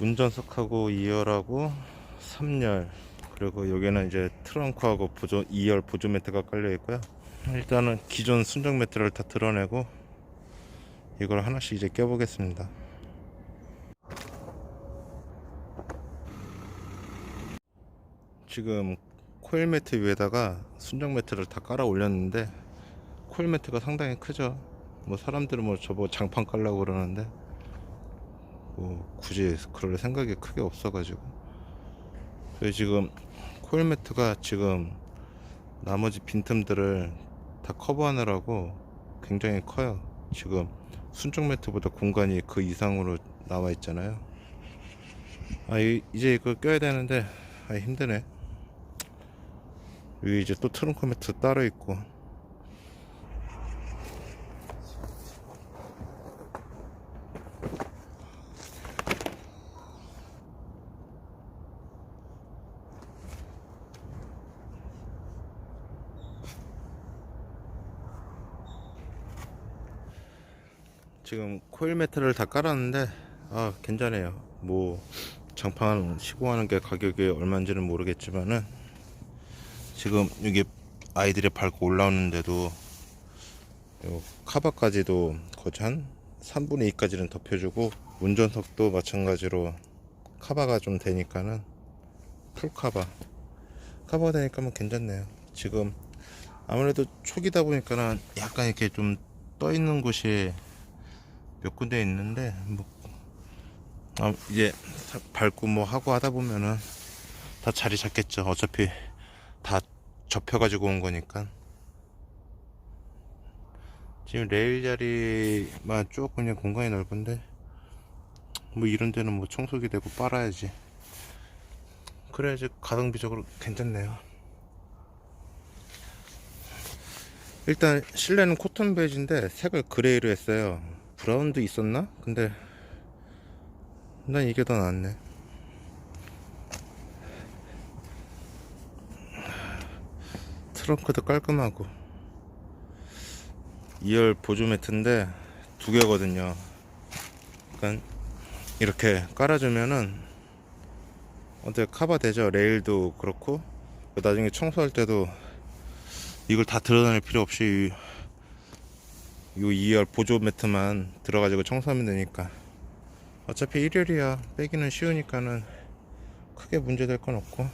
운전석하고 2열하고 3열 그리고 여기는 이제 트렁크하고 보조 2열 보조 매트가 깔려 있고요. 일단은 기존 순정 매트를 다 드러내고 이걸 하나씩 이제 껴보겠습니다. 지금 코일 매트 위에다가 순정 매트를 다 깔아 올렸는데 코일 매트가 상당히 크죠. 뭐 사람들은 뭐 저보 장판 깔라고 그러는데 뭐 굳이 그럴 생각이 크게 없어가지고 그래서 지금 코일 매트가 지금 나머지 빈틈들을 다 커버하느라고 굉장히 커요. 지금 순정 매트보다 공간이 그 이상으로 나와 있잖아요. 아 이, 이제 이거 껴야 되는데 아 힘드네. 여기 이제 또 트렁크 매트 따로 있고 지금 코일 매트를 다 깔았는데 아 괜찮아요. 뭐 장판 시공하는 게 가격이 얼마인지는 모르겠지만은 지금 여기 아이들이 밟고 올라오는데도 요 카바까지도 거의 한 3분의 2까지는 덮여주고 운전석도 마찬가지로 카바가 좀 되니까는 풀 카바. 카바가 되니까 뭐 괜찮네요. 지금 아무래도 초기다 보니까는 약간 이렇게 좀 떠 있는 곳이 몇 군데 있는데 뭐 아, 이제 사- 밟고 뭐 하고 하다 보면은 다 자리 잡겠죠. 어차피 다 접혀가지고 온 거니까. 지금 레일 자리만 쭉 그냥 공간이 넓은데 뭐 이런 데는 뭐 청소기 대고 빨아야지. 그래야지 가성비적으로 괜찮네요. 일단 실내는 코튼 베이지인데 색을 그레이로 했어요 브라운도 있었나? 근데 난 이게 더 낫네. 트렁크도 깔끔하고. 2열 보조 매트인데 두 개거든요. 그러니까 이렇게 깔아주면은 어떻게 커버 되죠? 레일도 그렇고. 나중에 청소할 때도 이걸 다 드러낼 필요 없이 이 2열 보조 매트만 들어가지고 청소하면 되니까. 어차피 1열이야. 빼기는 쉬우니까는 크게 문제될 건 없고.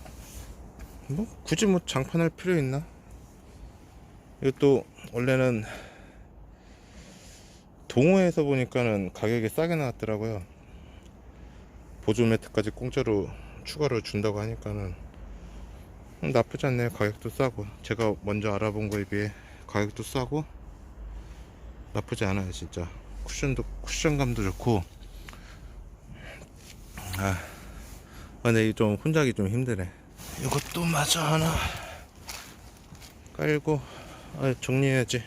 뭐 굳이 뭐 장판할 필요 있나? 이것도 원래는 동호회에서 보니까는 가격이 싸게 나왔더라고요. 보조 매트까지 공짜로 추가로 준다고 하니까는 음, 나쁘지 않네요. 가격도 싸고. 제가 먼저 알아본 거에 비해 가격도 싸고 나쁘지 않아요 진짜. 쿠션도 쿠션감도 좋고. 아 근데 이좀 혼자기 좀 힘드네. 이것도 마저 하나 깔고 아 정리해야지.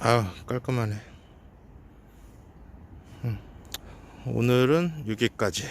아 깔끔하네. 음, 오늘은 여기까지